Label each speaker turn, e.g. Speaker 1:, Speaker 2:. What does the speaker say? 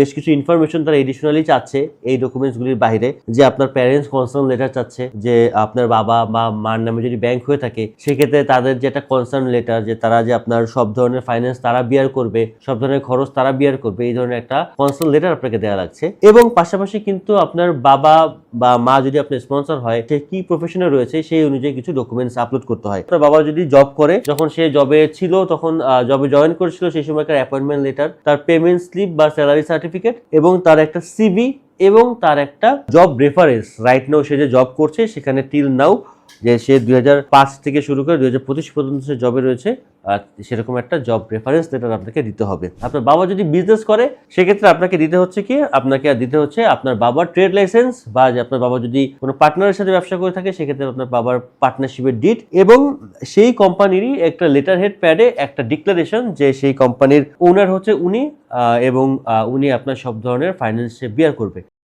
Speaker 1: বেশ কিছু ইনফরমেশন তারা এডিশনালি চাচ্ছে এই ডকুমেন্টসগুলির বাইরে, যে আপনার প্যারেন্টস কনসার্ন লেটার চাচ্ছে, যে আপনার বাবা বা মার নামে যদি ব্যাংক হয়ে থাকে, সেক্ষেত্রে তাদের যে একটা কনসার্ন লেটার যে তারা যে আপনার সব ধরনের ফাইন্যান্স তারা বিয়ার করবে, সব ধরনের খরচ তারা বিয়ার করবে, এই ধরনের একটা কনসার্ন লেটার আপনাকে দেওয়া লাগছে। এবং পাশাপাশি কিন্তু আপনার বাবা বা মা যদি আপনার স্পন্সর হয়, সে কি প্রফেশনে রয়েছে সেই অনুযায়ী কিছু ডকুমেন্টস আপলোড করতে হয়। আপনার বাবা যদি জব করে, যখন সে জবে ছিল, তখন জবে জয়েন করেছিল, সেই সময়কার অ্যাপয়েন্টমেন্ট লেটার তার পেমেন্ট স্লিপ বা স্যালারি সার্টিফিকেট এবং তার একটা সিভি এবং তার একটা জব রেফারেন্স রাইট নাও সে যে জব করছে, সেখানে টিল নাও যে সে দুই হাজার পাঁচ থেকে শুরু করে দুই হাজার পঁচিশ পর্যন্ত সে জবে রয়েছে সেরকম একটা জব রেফারেন্স লেটার আপনাকে দিতে হবে। আপনার বাবা যদি বিজনেস করে, সেক্ষেত্রে আপনাকে দিতে হচ্ছে কি? আপনাকে দিতে হচ্ছে আপনার বাবার ট্রেড লাইসেন্স বা আপনার বাবা যদি কোনো পার্টনারের সাথে ব্যবসা করে থাকে, সেক্ষেত্রে আপনার বাবার পার্টনারশিপের ডিট এবং সেই কোম্পানিরই একটা লেটার হেড প্যাডে একটা ডিক্লারেশন যে সেই কোম্পানির ওনার হচ্ছে উনি এবং উনি আপনার সব ধরনের ফাইন্যান্সে বিয়ার করবে।